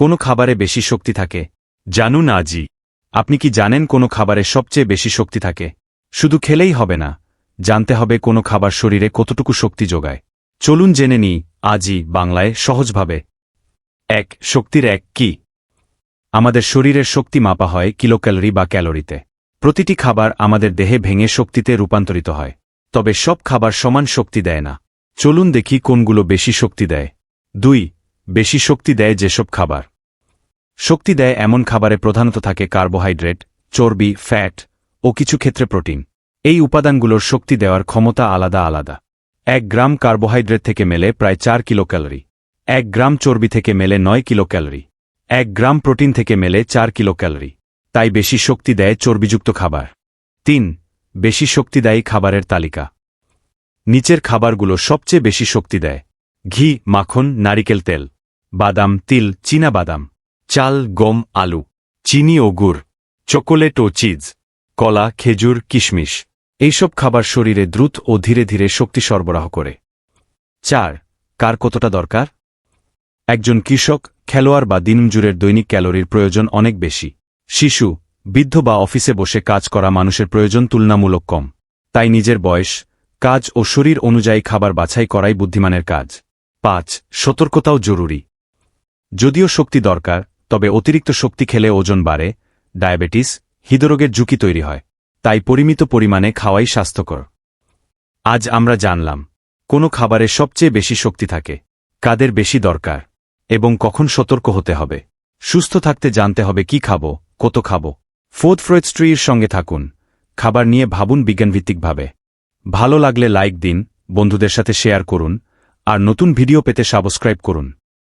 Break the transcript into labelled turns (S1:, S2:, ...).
S1: কোনো খাবারে বেশি শক্তি থাকে। জানুন আজই। আপনি কি জানেন কোনো খাবারে সবচেয়ে বেশি শক্তি থাকে? শুধু খেলেই হবে না, জানতে হবে কোনো খাবার শরীরে কতটুকু শক্তি যোগায়। চলুন জেনে নিই, আজই বাংলায় সহজভাবে। এক, শক্তির এক কি? আমাদের শরীরের শক্তি মাপা হয় কিলোক্যালোরি বা ক্যালোরিতে। প্রতিটি খাবার আমাদের দেহে ভেঙে শক্তিতে রূপান্তরিত হয়। তবে সব খাবার সমান শক্তি দেয় না। চলুন দেখি কোনগুলো বেশি শক্তি দেয়। দুই, বেশি শক্তি দেয় যেসব খাবার শক্তি দেয় এমন খাবারে প্রধানত থাকে কার্বোহাইড্রেট, চর্বি, ফ্যাট ও কিছু ক্ষেত্রে প্রোটিন। এই উপাদানগুলোর শক্তি দেওয়ার ক্ষমতা আলাদা আলাদা। এক গ্রাম কার্বোহাইড্রেট থেকে মেলে প্রায় চার কিলো ক্যালোরি এক গ্রাম চর্বি থেকে মেলে নয় কিলো ক্যালোরি এক গ্রাম প্রোটিন থেকে মেলে চার কিলো ক্যালোরি তাই বেশি শক্তি দেয় চর্বিযুক্ত খাবার। তিন, বেশি শক্তিদায়ী খাবারের তালিকা। নিচের খাবারগুলো সবচেয়ে বেশি শক্তি দেয়। ঘি, মাখন, নারিকেল তেল, বাদাম, তিল, চীনা বাদাম। চাল, গম, আলু, চিনি ও গুড়, চকোলেট ও চিজ, কলা, খেজুর, কিশমিশ, এইসব খাবার শরীরে দ্রুত ও ধীরে ধীরে শক্তি সরবরাহ করে। চার, কার কতটা দরকার? একজন কৃষক, খেলোয়াড় বা দিনমজুরের দৈনিক ক্যালোরির প্রয়োজন অনেক বেশি। শিশু, বৃদ্ধ বা অফিসে বসে কাজ করা মানুষের প্রয়োজন তুলনামূলক কম। তাই নিজের বয়স, কাজ ও শরীর অনুযায়ী খাবার বাছাই করাই বুদ্ধিমানের কাজ। পাঁচ, সতর্কতাও জরুরি। যদিও শক্তি দরকার তবে অতিরিক্ত শক্তি খেলে ওজন বাড়ে, ডায়াবেটিস, হৃদরোগের ঝুঁকি তৈরি হয়, তাই পরিমিত পরিমাণে খাওয়াই স্বাস্থ্যকর। আজ আমরা জানলাম, কোন খাবারে সবচেয়ে বেশি শক্তি থাকে, কাদের বেশি দরকার, এবং কখন সতর্ক হতে হবে। সুস্থ থাকতে জানতে হবে কি খাব, কত খাব। ফোর্থ ফ্রয়েড স্ট্রির সঙ্গে থাকুন, খাবার নিয়ে ভাবুন বিজ্ঞানভিত্তিকভাবে। ভালো লাগলে লাইক দিন, বন্ধুদের সাথে শেয়ার করুন, আর নতুন ভিডিও পেতে সাবস্ক্রাইব করুন।